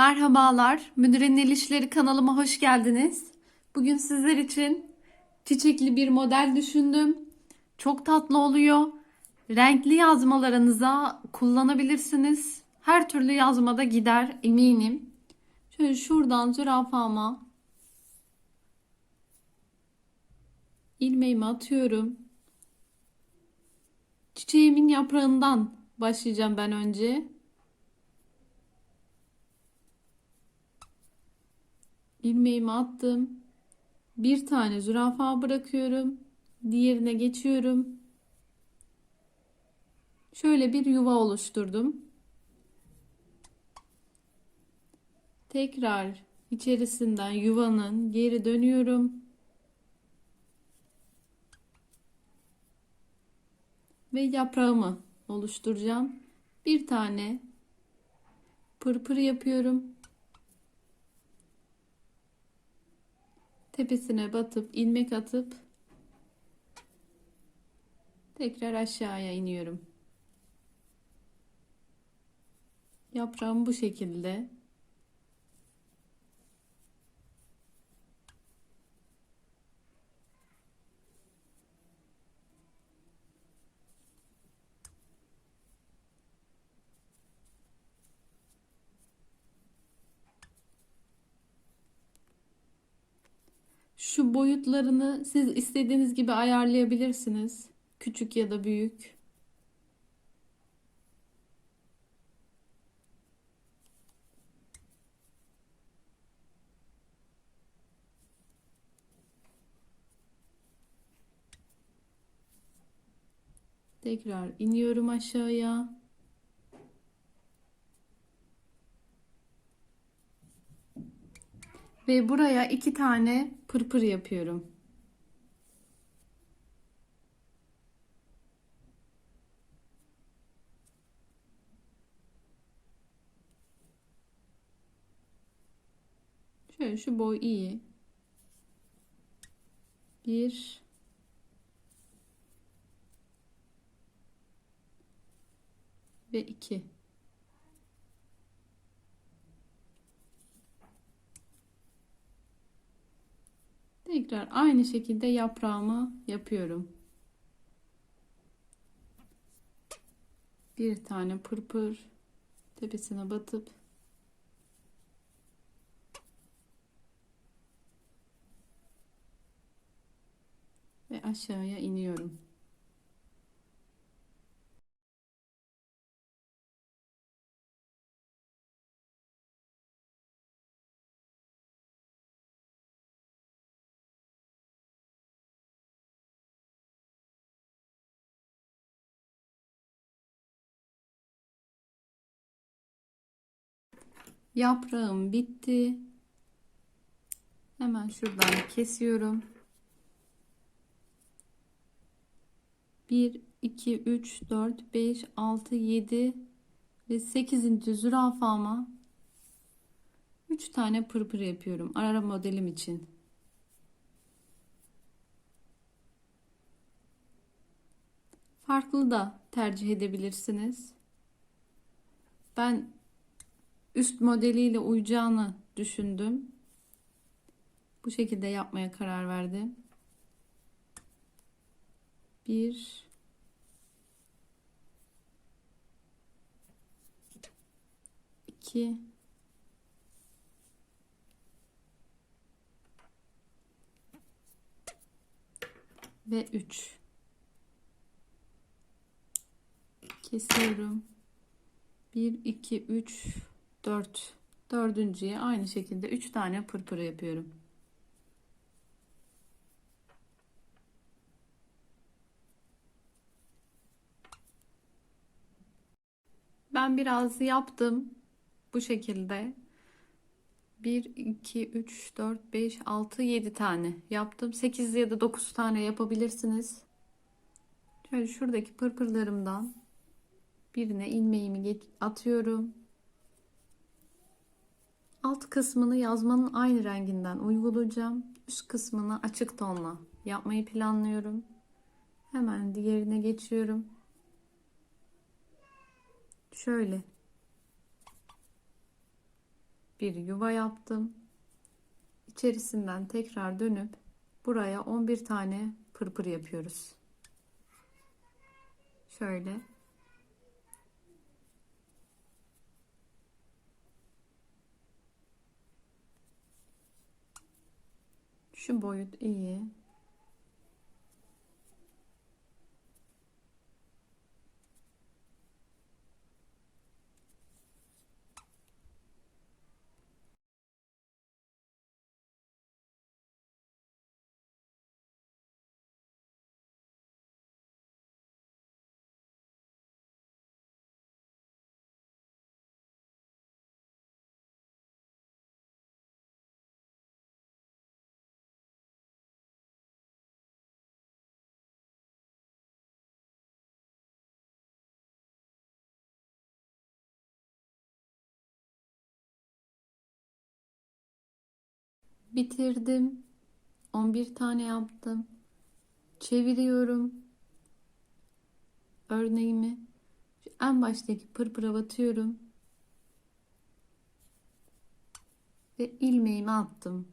Merhabalar, Müdürün El kanalıma hoş geldiniz. Bugün sizler için çiçekli bir model düşündüm. Çok tatlı oluyor. Renkli yazmalarınıza kullanabilirsiniz. Her türlü yazmada gider eminim. Şöyle şuradan zürafama ilmeğimi atıyorum. Çiçeğimin yaprağından başlayacağım ben önce. İlmeğimi attım. Bir tane zürafa bırakıyorum. Diğerine geçiyorum. Şöyle bir yuva oluşturdum. Tekrar içerisinden yuvanın geri dönüyorum. Ve yaprağımı oluşturacağım. Bir tane pırpır yapıyorum. Tepesine batıp ilmek atıp tekrar aşağıya iniyorum. Yaprağım bu şekilde. Şu boyutlarını siz istediğiniz gibi ayarlayabilirsiniz. Küçük ya da büyük. Tekrar iniyorum aşağıya. Ve buraya iki tane pırpır yapıyorum. Şöyle şu boy iyi. Bir ve iki. Tekrar aynı şekilde yaprağımı yapıyorum. Bir tane pırpır tepesine batıp ve aşağıya iniyorum. Yaprağım bitti. Hemen şuradan kesiyorum. 1, 2, 3, 4, 5, 6, 7 ve 8. zürafama 3 tane pırpır yapıyorum. Arara modelim için. Farklı da tercih edebilirsiniz. Ben üst modeliyle uyacağını düşündüm. Bu şekilde yapmaya karar verdim. Bir iki ve üç kesiyorum. Bir, iki, üç, dört. Dördüncüye aynı şekilde üç tane pırpır yapıyorum. Ben biraz yaptım bu şekilde. 1, 2, 3, 4, 5, 6, 7 tane yaptım. 8 ya da 9 tane yapabilirsiniz. Şöyle şuradaki pırpırlarımdan birine ilmeğimi atıyorum. Alt kısmını yazmanın aynı renginden uygulayacağım. Üst kısmını açık tonla yapmayı planlıyorum. Hemen diğerine geçiyorum. Şöyle. bir yuva yaptım. İçerisinden tekrar dönüp buraya 11 tane pırpır yapıyoruz. Şöyle. Şu boyut iyi. Bitirdim. 11 tane yaptım. Çeviriyorum. Örneğimi şu en baştaki pırpıra batıyorum. Ve ilmeğimi attım.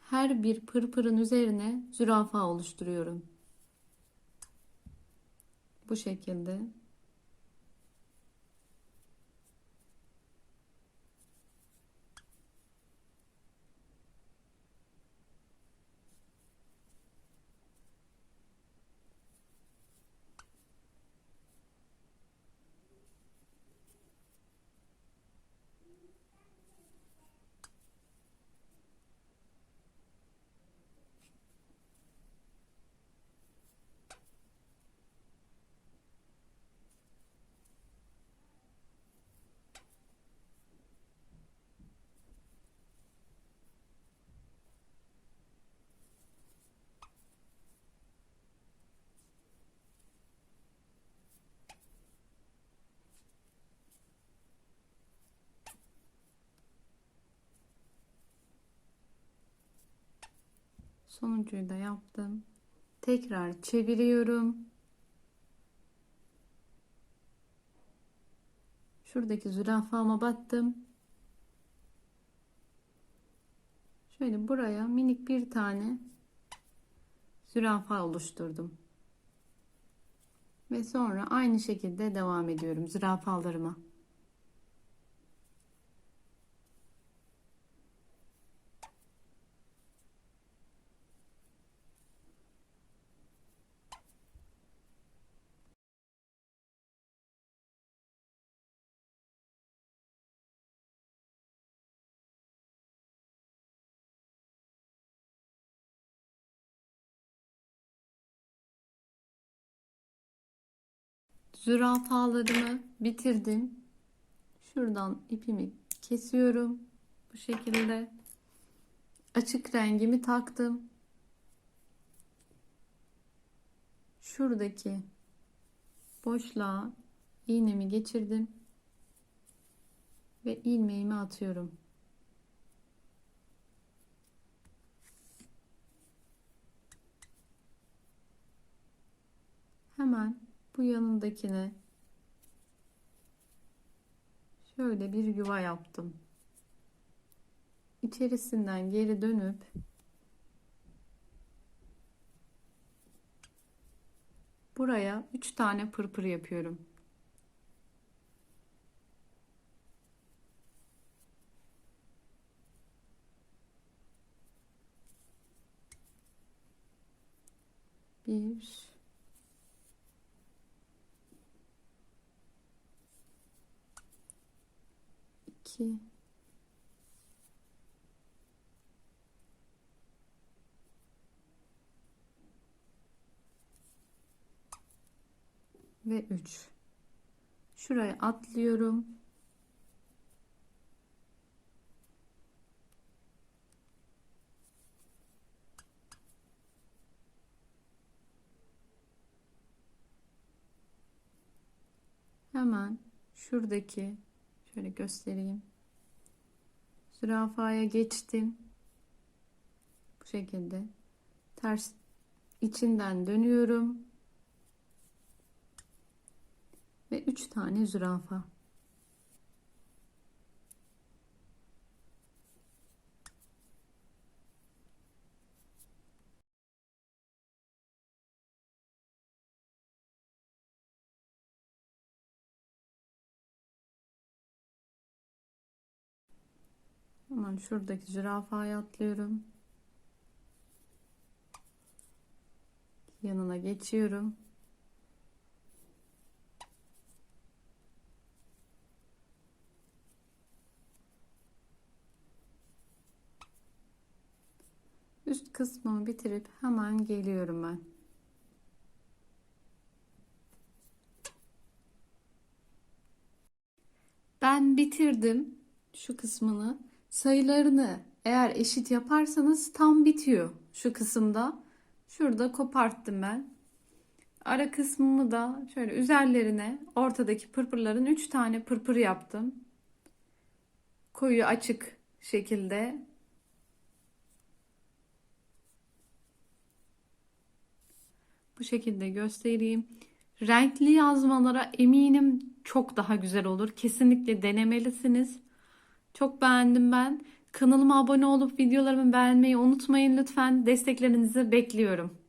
Her bir pırpırın üzerine zürafa oluşturuyorum. Bu şekilde. Sonuncuyu da yaptım. Tekrar çeviriyorum. Şuradaki zürafama battım. Şöyle buraya minik bir tane zürafa oluşturdum. Ve sonra aynı şekilde devam ediyorum zürafalarıma. Zürafalarımı bitirdim. Şuradan ipimi kesiyorum. Bu şekilde. Açık rengimi taktım. Şuradaki boşluğa iğnemi geçirdim. Ve ilmeğimi atıyorum. Hemen bu yanındakine şöyle bir yuva yaptım. İçerisinden geri dönüp buraya 3 tane pırpır yapıyorum. Bir 2 ve 3 şuraya atlıyorum. Hemen şuradaki şöyle göstereyim zürafaya geçtim. Bu şekilde ters içinden dönüyorum. Ve 3 tane zürafa. Şuradaki zürafaya atlıyorum. Yanına geçiyorum. Üst kısmımı bitirip hemen geliyorum ben. Ben bitirdim şu kısmını. Sayılarını eğer eşit yaparsanız tam bitiyor şu kısımda. Şurada koparttım ben. Ara kısmımı da şöyle üzerlerine ortadaki pırpırların 3 tane pırpır yaptım. Koyu açık şekilde Bu şekilde göstereyim. Renkli yazmalara eminim çok daha güzel olur. Kesinlikle denemelisiniz. Çok beğendim ben. Kanalıma abone olup videolarımı beğenmeyi unutmayın lütfen. Desteklerinizi bekliyorum.